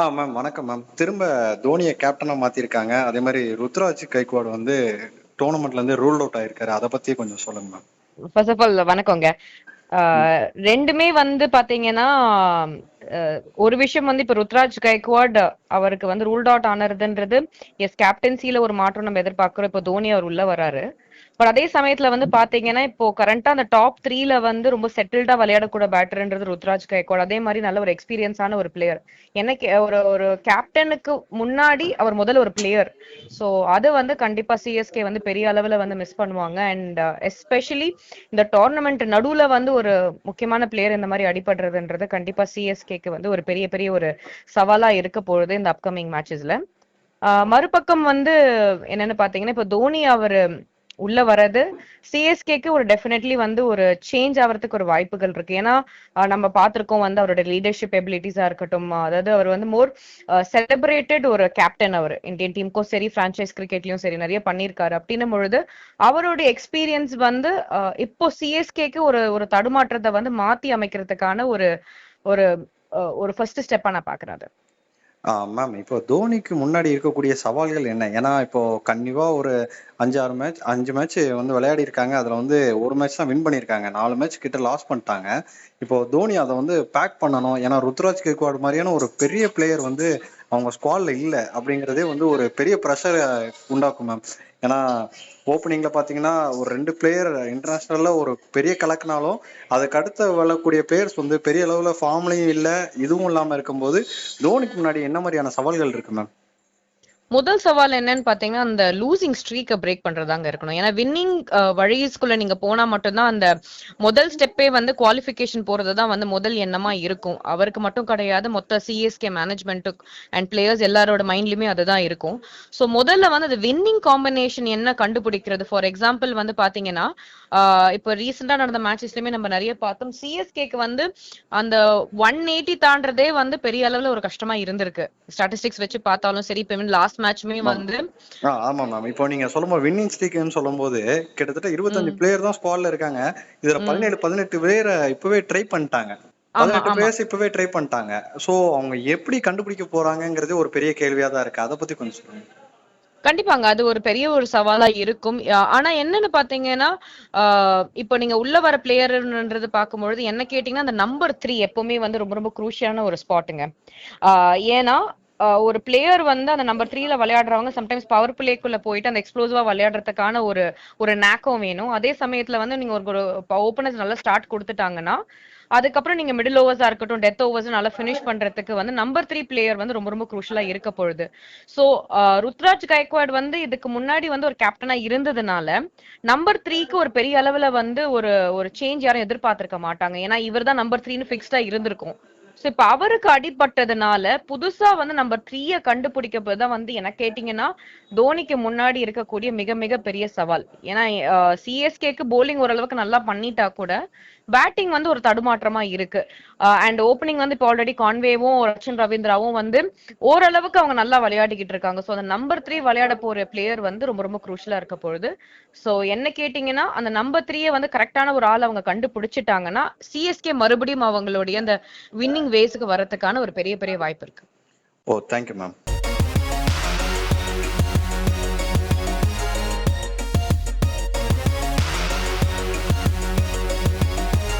ஆ ma'am வணக்கம் ma'am திரும்ப தோனியை கேப்டனா மாத்திருக்காங்க. அதே மாதிரி ருத்ராஜ் கைக்வாட் வந்து டோர்னமெண்ட்ல இருந்து ரூல் அவுட் ஆயிருக்காரு. அதை பத்தி கொஞ்சம் சொல்லுங்க மேம் ஃபர்ஸ்ட் ஆஃப் ஆல் வணக்கங்க. ரெண்டுமே வந்து பாத்தீங்கன்னா ஒரு விஷயம் வந்து இப்ப ருத்ராஜ் கைக்வாட் அவருக்கு வந்து ரூல்ட் அவுட் ஆனதுன்றது எஸ் கேப்டன்சில ஒரு மாற்றம் நம்ம எதிர்பார்க்கிறோம். இப்போ தோனி அவர் உள்ள வராரு. பட் அதே சமயத்துல வந்து பாத்தீங்கன்னா இப்போ கரண்டா அந்த டாப் த்ரீல வந்து ரொம்ப செட்டில்டா விளையாடக்கூட பேட்டர்ன்றது ருத்ராஜ் கைகோட் அதே மாதிரி நல்ல ஒரு எக்ஸ்பீரியன்ஸான ஒரு பிளேயர் எனக்கு ஒரு ஒரு கேப்டனுக்கு முன்னாடி அவர் முதல்ல ஒரு பிளேயர் சோ அது வந்து கண்டிப்பா சிஎஸ்கே வந்து பெரிய அளவுல வந்து மிஸ் பண்ணுவாங்க. அண்ட் எஸ்பெஷலி uh, இந்த டோர்னமெண்ட் நடுவுல வந்து ஒரு முக்கியமான பிளேயர் இந்த மாதிரி அடிபடுறதுன்றது கண்டிப்பா சிஎஸ்கேக்கு வந்து ஒரு பெரிய பெரிய ஒரு சவாலா இருக்க போகுது இந்த அப்கமிங் மேட்சஸ்ல மறுபக்கம் வந்து என்னன்னு பாத்தீங்கன்னா இப்போ தோனி அவர் உள்ள வர்றது சிஎஸ்கேக்கு ஒரு டெஃபினெட்லி வந்து ஒரு சேஞ்ச் ஆகிறதுக்கு ஒரு வாய்ப்புகள் இருக்கு. ஏன்னா நம்ம பார்த்துருக்கோம் வந்து அவரோட லீடர்ஷிப் எபிலிட்டிஸா இருக்கட்டும் அதாவது அவர் வந்து மோர் செலிப்ரேட்டட் ஒரு கேப்டன் அவர். இந்தியன் டீமுக்கும் சரி பிரான்ச்சைஸ் கிரிக்கெட்லயும் சரி நிறைய பண்ணியிருக்காரு அப்படின்னும் பொழுது அவருடைய எக்ஸ்பீரியன்ஸ் வந்து இப்போ சிஎஸ்கேக்கு ஒரு ஒரு தடுமாற்றத்தை வந்து மாத்தி அமைக்கிறதுக்கான ஒரு ஒரு ஒரு ஃபர்ஸ்ட் ஸ்டெப்பா நான் பாக்குறேன் அது. மேம் இப்போ தோனிக்கு முன்னாடி இருக்கக்கூடிய சவால்கள் என்ன? ஏன்னா இப்போ கண்டிப்பா ஒரு அஞ்சு ஆறு மேட்ச் அஞ்சு மேட்ச் வந்து விளையாடி இருக்காங்க அதுல வந்து ஒரு மேட்ச் தான் வின் பண்ணியிருக்காங்க. நாலு மேட்ச் கிட்ட லாஸ் பண்ணிட்டாங்க. இப்போ தோனி அதை வந்து பேக் பண்ணணும். ஏன்னா ருத்ராஜ் கேக்வாட் மாதிரியான ஒரு பெரிய பிளேயர் வந்து அவங்க ஸ்குவாட்ல இல்லை அப்படிங்கிறதே வந்து ஒரு பெரிய ப்ரெஷர் உண்டாக்கும் மேம் ஏன்னா ஓப்பனிங்ல பாத்தீங்கன்னா ஒரு ரெண்டு பிளேயர் இன்டர்நேஷனல்ல ஒரு பெரிய கலக்குனாலும் அதுக்கு அடுத்த வரக்கூடிய பிளேயர்ஸ் வந்து பெரிய அளவுல ஃபார்ம்லயும் இல்லை இதுவும் இல்லாம இருக்கும்போது தோனிக்கு முன்னாடி என்ன மாதிரியான சவால்கள் இருக்கு மேம் முதல் சவால் என்னன்னு பாத்தீங்கன்னா அந்த லூசிங் ஸ்ட்ரீக்கை பிரேக் பண்றதாங்க இருக்கணும். ஏன்னா வின்னிங் வழிஸ்குள்ள நீங்க போனா மட்டும்தான் அந்த முதல் ஸ்டெப்பே வந்து குவாலிஃபிகேஷன் போறது தான் வந்து முதல் எண்ணமா இருக்கும். அவருக்கு மட்டும் கிடையாது. மொத்த சிஎஸ்கே மேனேஜ்மெண்ட் அண்ட் பிளேயர்ஸ் எல்லாரோட மைண்ட்லயுமே அதுதான் இருக்கும். ஸோ முதல்ல வந்து அந்த வின்னிங் காம்பினேஷன் என்ன கண்டுபிடிக்கிறது? ஃபார் எக்ஸாம்பிள் வந்து பாத்தீங்கன்னா இப்போ ரீசெண்டா நடந்த மேட்சஸ்லயுமே நம்ம நிறைய பார்த்தோம். சிஎஸ்கேக்கு வந்து அந்த ஒன் எயிட்டி தாண்டதே வந்து பெரிய அளவுல ஒரு கஷ்டமா இருந்திருக்கு. ஸ்டாட்டிஸ்டிக்ஸ் வச்சு பார்த்தாலும் சரி இப்போ லாஸ்ட் மேட்ச்மே வந்து. ஆமா மேம் இப்போ நீங்க சொல்லும்போது வின்னிங் ஸ்ட்ரீக்னு சொல்லும்போது கிட்டத்தட்ட இருபத்தஞ்சு பிளேயர் தான் ஸ்குவாட்ல இருக்காங்க. இதுல பதினேழு பதினெட்டு பேர் இப்பவே ட்ரை பண்ணிட்டாங்க. பதினெட்டு பிளேயர்ஸ் இப்பவே ட்ரை பண்ணிட்டாங்க. சோ அவங்க எப்படி கண்டுபிடிக்க போறாங்கங்கிறது ஒரு பெரிய கேள்வியா தான் இருக்கு. அதை பத்தி கொஞ்சம் சொல்லுங்க. கண்டிப்பாங்க. அது ஒரு பெரிய ஒரு சவாலா இருக்கும். ஆனா என்னன்னு பாத்தீங்கன்னா இப்போ நீங்க உள்ள வர பிளேயர்ன்றது பார்க்கும்பொழுது என்ன கேட்டீங்கன்னா அந்த நம்பர் த்ரீ எப்பவுமே வந்து ரொம்ப ரொம்ப குரூஷியான ஒரு ஸ்பாட்டுங்க ஏன்னா ஒரு பிளேயர் வந்து அந்த நம்பர் த்ரீல விளையாடுறவங்க சம்டைம்ஸ் பவர் பிளேக்குள்ள போயிட்டு அந்த எக்ஸ்ப்ளோசிவா விளையாடுறதுக்கான ஒரு ஒரு நேக்கம் வேணும். அதே சமயத்துல வந்து நீங்க ஒரு ஓப்பனர்ஸ் நல்லா ஸ்டார்ட் கொடுத்துட்டாங்கன்னா அதுக்கப்புறம் நீங்க மிடில் ஓவர்ஸா இருக்கட்டும் டெத் ஓவர்ஸ் நல்லா ஃபினிஷ் பண்றதுக்கு வந்து நம்பர் த்ரீ பிளேயர் வந்து ரொம்ப ரொம்ப குரூஷலா இருக்க பொழுது சோ ருத்ராஜ் கைக்வாட் வந்து இதுக்கு முன்னாடி வந்து ஒரு கேப்டனா இருந்ததுனால நம்பர் த்ரீக்கு ஒரு பெரிய அளவுல வந்து ஒரு ஒரு சேஞ்ச் யாரும் எதிர்பார்த்திருக்க மாட்டாங்க. ஏன்னா இவர் தான் நம்பர் த்ரீன்னு பிக்ஸ்டா இருந்திருக்கும். சோ இப்ப அவருக்கு அடிபட்டதுனால புதுசா வந்து நம்பர் த்ரீய கண்டுபிடிக்கப்பதான் வந்து என்ன கேட்டீங்கன்னா தோனிக்கு முன்னாடி இருக்கக்கூடிய மிக மிக பெரிய சவால். ஏன்னா சிஎஸ்கேக்கு போலிங் ஓரளவுக்கு நல்லா பண்ணிட்டா கூட பேட்டிங் வந்து ஒரு தடுமாற்றமா இருக்கு. அண்ட் ஓப்பனிங் வந்து இப்போ ஆல்ரெடி கான்வேவும் ரச்சன் ரவீந்திராவும் வந்து ஓரளவுக்கு அவங்க நல்லா விளையாடிக்கிட்டு இருக்காங்க. ஸோ அந்த நம்பர் த்ரீ விளையாட போற பிளேயர் வந்து ரொம்ப ரொம்ப குரூஷலா இருக்க பொழுது ஸோ என்ன கேட்டீங்கன்னா அந்த நம்பர் த்ரீயை வந்து கரெக்டான ஒரு ஆள் அவங்க கண்டுபிடிச்சிட்டாங்கன்னா சிஎஸ்கே மறுபடியும் அவங்களுடைய அந்த வின்னிங் வேஸுக்கு வரதுக்கான ஒரு பெரிய பெரிய வாய்ப்பு இருக்கு. ஓ தேங்க்யூ மேம்